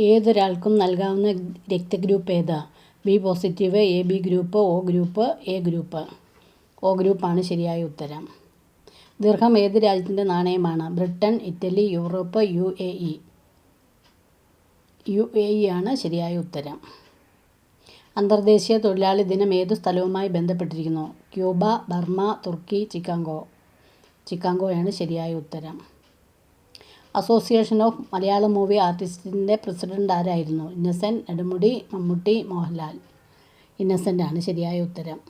ഏതൊരാൾക്കും നൽകാവുന്ന രക്തഗ്രൂപ്പ് ഏതാ? B positive A B group O group A group. O ഗ്രൂപ്പാണ് ശരിയായ ഉത്തരം. ദീർഘം ഏത് രാജ്യത്തിന്റെ നാണയമാണ്? Britain Italy Europe U A E. U A E ആണ് ശരിയായ ഉത്തരം. അന്തർദേശീയ തൊഴിലാളി ദിനം ഏതു സ്ഥലവുമായി ബന്ധപ്പെട്ടിരിക്കുന്നു? ക്യൂബ ബർമ തുർക്കി ചിക്കാഗോ. ചിക്കാഗോയാണ് ശരിയായ ഉത്തരം. അസോസിയേഷൻ ഓഫ് മലയാളം മൂവി ആർട്ടിസ്റ്റിന്റെ പ്രസിഡന്റ് ആരായിരുന്നു? ഇന്നസെന്റ് നെടുമുടി മമ്മൂട്ടി മോഹൻലാൽ. ഇന്നസെന്റ് ആണ് ശരിയായ ഉത്തരം.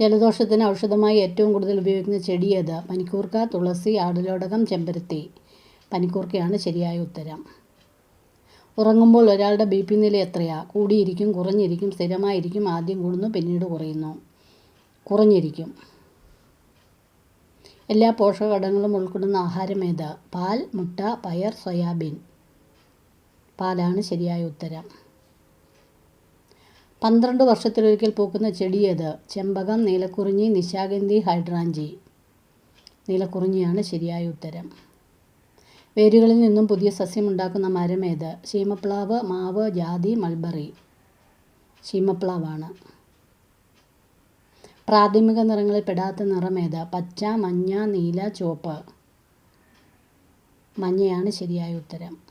ജലദോഷത്തിന് ഔഷധമായി ഏറ്റവും കൂടുതൽ ഉപയോഗിക്കുന്ന ചെടി ഏത്? പനിക്കൂർക്ക തുളസി ആടലോടകം ചെമ്പരത്തി. പനിക്കൂർക്കയാണ് ശരിയായ ഉത്തരം. ഉറങ്ങുമ്പോൾ ഒരാളുടെ ബി പി നില എത്രയാ? കൂടിയിരിക്കും കുറഞ്ഞിരിക്കും സ്ഥിരമായിരിക്കും ആദ്യം കൂടുന്നു പിന്നീട് കുറയുന്നു. കുറഞ്ഞിരിക്കും. എല്ലാ പോഷകഘടകങ്ങളും ഉൾക്കൊള്ളുന്ന ആഹാരം ഏത്? പാൽ മുട്ട പയർ സോയാബീൻ. പാലാണ് ശരിയായ ഉത്തരം. പന്ത്രണ്ട് വർഷത്തിലൊരിക്കൽ പൂക്കുന്ന ചെടി ഏത്? ചെമ്പകം നീലക്കുറിഞ്ഞി നിശാഗന്ധി ഹൈഡ്രാഞ്ചി. നീലക്കുറിഞ്ഞിയാണ് ശരിയായ ഉത്തരം. വേരുകളിൽ നിന്നും പുതിയ സസ്യമുണ്ടാക്കുന്ന മരം ഏത്? ശീമപ്ലാവ് മാവ് ജാതി മൾബറി. ശീമപ്ലാവാണ്. പ്രാഥമിക നിറങ്ങളിൽ പെടാത്ത നിറം ഏതാ? പച്ച മഞ്ഞ നീല ചുവപ്പ്. മഞ്ഞയാണ് ശരിയായ ഉത്തരം.